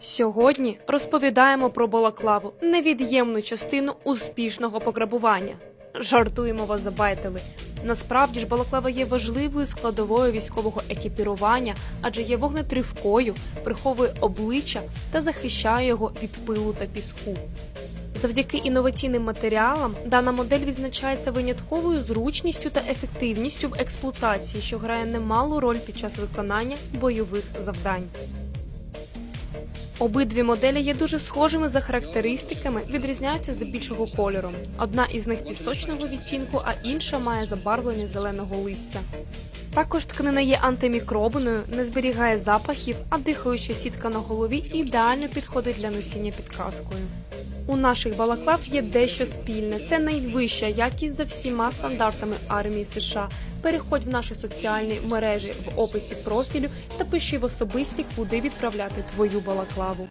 Сьогодні розповідаємо про балаклаву, невід'ємну частину успішного пограбування. Жартуємо вас забайтили. Насправді ж балаклава є важливою складовою військового екіпірування, адже є вогнетривкою, приховує обличчя та захищає його від пилу та піску. Завдяки інноваційним матеріалам дана модель відзначається винятковою зручністю та ефективністю в експлуатації, що грає немалу роль під час виконання бойових завдань. Обидві моделі є дуже схожими за характеристиками, відрізняються здебільшого кольором. Одна із них пісочного відтінку, а інша має забарвлення зеленого листя. Також тканина є антимікробною, не зберігає запахів, а дихаюча сітка на голові ідеально підходить для носіння під каскою. У наших балаклав є дещо спільне. Це найвища якість за всіма стандартами армії США. Переходь в наші соціальні мережі в описі профілю та пиши в особисті, куди відправляти твою балаклаву.